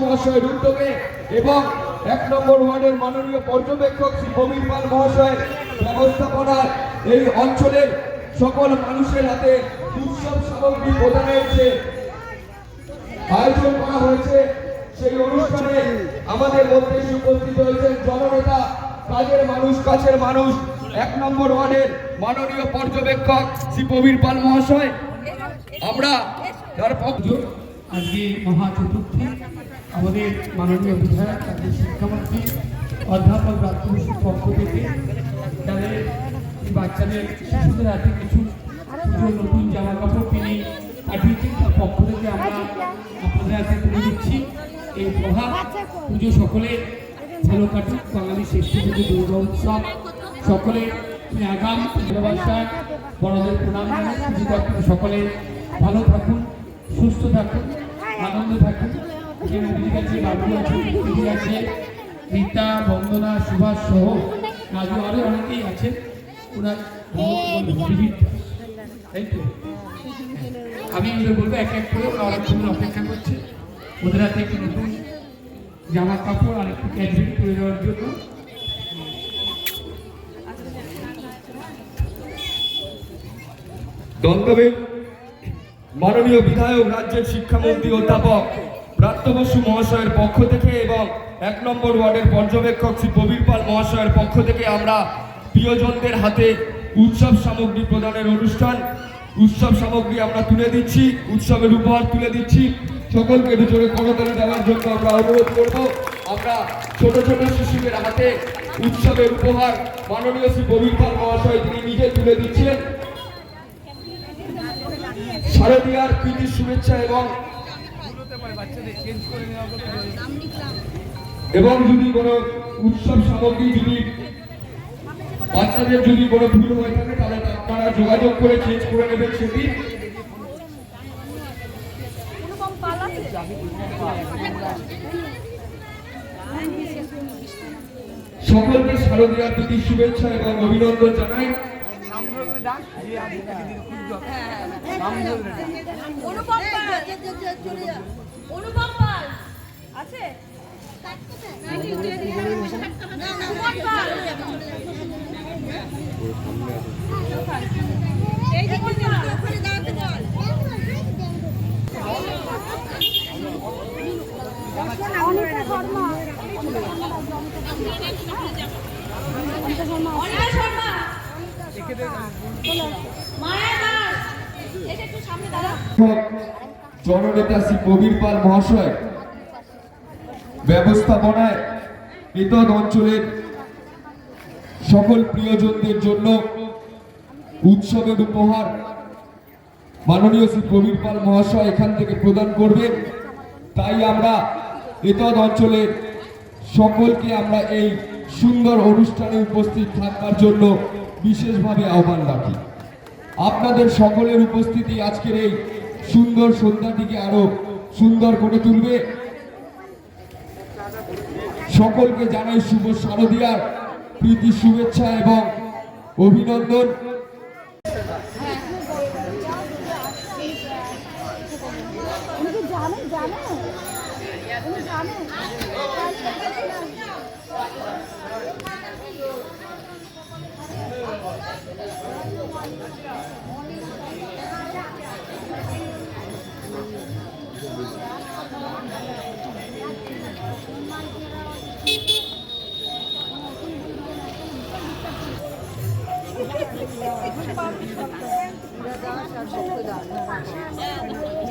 মহাশয়ের উদ্যোগে এবং এক নম্বর ওয়ার্ডের মাননীয় পর্যবেক্ষক শ্রী প্রবীর পাল মহাশয়ের ব্যবস্থাপনায় এই অঞ্চলের সকল মানুষের হাতে উৎসব সামগ্রী প্রদানের যে আয়োজন করা হয়েছে, সেই অনুষ্ঠানে আমাদের মধ্যে উপস্থিত হয়েছেন জননেতা, কাজের মানুষ, কাছের মানুষ, এক নম্বর ওয়ার্ডের মাননীয় পর্যবেক্ষক শ্রী প্রবীর পাল মহাশয়। আমরা তার আজকে মহা চতুর্থী আমাদের মাননীয় বিধায়ক, আমাদের শিক্ষামন্ত্রী, অধ্যাপক রাষ্ট্রবসুর পক্ষ থেকে তাদের বাচ্চাদের, শিশুদের হাতে কিছু নতুন জামা কাপড় কিনে পাঠিয়েছেন তার পক্ষ থেকে আমরা আপনাদের হাতে তুলে দিচ্ছি। এই প্রভাব পুজো সকলে ভালো কাটুক। বাঙালি শ্রেষ্ঠ পুজো, দুর্গা উৎসব সকলে আগাম ভালোবাসা বড়দের প্রণাম পুজোতে সকলে ভালো থাকুন, সুস্থ থাকুন, আনন্দ থাকুন। আছে আছে আছে রীতা, বন্দনা, সুভাষ সহ রাজু আরও অনেকেই আছেন। ওরা তাই তো? আমি ওদের বলব, এক এক করে ওরা অনেক সময় অপেক্ষা করছে। ওদের হাতে একটু নতুন জামা কাপড় আর একটু ক্যাডবেরি করে দেওয়ার জন্য। দন্তবেদ মাননীয় বিধায়ক, রাজ্যের শিক্ষামন্ত্রী, অধ্যাপক প্রাপ্ত বসু মহাশয়ের পক্ষ থেকে এবং এক নম্বর ওয়ার্ডের পর্যবেক্ষক শ্রী প্রবীর পাল মহাশয়ের পক্ষ থেকে আমরা প্রিয়জনদের হাতে উৎসব সামগ্রী প্রদানের অনুষ্ঠান, উৎসব সামগ্রী আমরা তুলে দিচ্ছি, উৎসবের উপহার তুলে দিচ্ছি। সকলকে ভিতরে করতালি দেওয়ার জন্য আমরা অনুরোধ করব। আমরা ছোট ছোট শিশুদের হাতে উৎসবের উপহার মাননীয় শ্রী প্রবীর পাল মহাশয় তিনি নিজে তুলে দিচ্ছেন। শারদীয়ার প্রীতি শুভেচ্ছা এবং এবং যদি কোনো উৎসব সামগ্রী যদি বাচ্চাদের যদি কোনো ভুল হয়ে থাকে, তাহলে আপনারা যোগাযোগ করে চেঞ্জ করে নেবেন সেটি। সকলকে শারদীয়ার প্রীতি শুভেচ্ছা এবং অভিনন্দন জানাই। অনুপম আছে মায়া দাস এটা একটু সামনে দাঁড়া জননেতা শ্রী প্রবীর পাল মহাশয়, ব্যবস্থাপনায় এতদ অঞ্চলের সকল প্রিয়জনদের জন্য উৎসবের উপহার মাননীয় শ্রী প্রবীর পাল মহাশয় এখান থেকে প্রদান করবেন। তাই আমরা এতদ অঞ্চলের সকলকে আমরা এই সুন্দর অনুষ্ঠানে উপস্থিত থাকার জন্য বিশেষভাবে আহ্বান রাখি। আপনাদের সকলের উপস্থিতি আজকের এই সুন্দর সন্ধ্যাটিকে আরও সুন্দর করে তুলবে। সকলকে জানাই শুভ শারদিয়ার প্রীতি, শুভেচ্ছা এবং অভিনন্দন। উনি কি জানে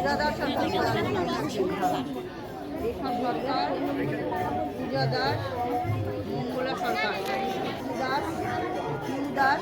সরকার সরকার পূজা দাস মঙ্গলা সরকার। দাস দাস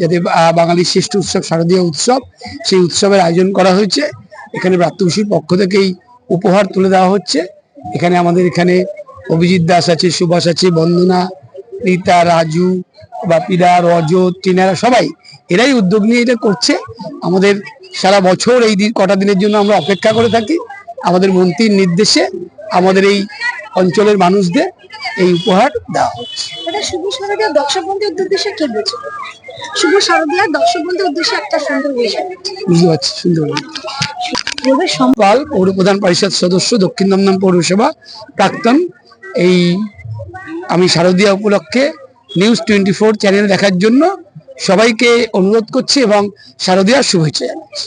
যাতে বাঙালির শ্রেষ্ঠ উৎসব, শারদীয় উৎসব, সেই উৎসবের আয়োজন করা হয়েছে। এখানে ব্রাত্যবসীর পক্ষ থেকেই উপহার তুলে দেওয়া হচ্ছে। এখানে আমাদের এখানে অভিজিৎ দাস আছে, সুভাষ আছে, বন্দনা, রীতা, রাজু, বাপিদা, রজত, টিনারা সবাই এরাই উদ্যোগ নিয়ে এটা করছে। আমাদের সারা বছর এই দিন, কটা দিনের জন্য আমরা অপেক্ষা করে থাকি। আমাদের মন্ত্রীর নির্দেশে আমাদের এই অঞ্চলের মানুষদের এই উপহার দেওয়া হচ্ছে। শুভ শারদীয়া দর্শক বন্ধুর উদ্দেশ্যে একটা সুন্দর বিষয়। বুঝতে পারছি সুন্দর পাল পৌর প্রধান পরিষদ সদস্য দক্ষিণ দমদম পৌরসভা প্রাক্তন এই আমি শারদীয়া উপলক্ষে নিউজ টোয়েন্টি ফোর চ্যানেল দেখার জন্য সবাইকে অনুরোধ করছি এবং শারদীয়ার শুভেচ্ছা জানাচ্ছি।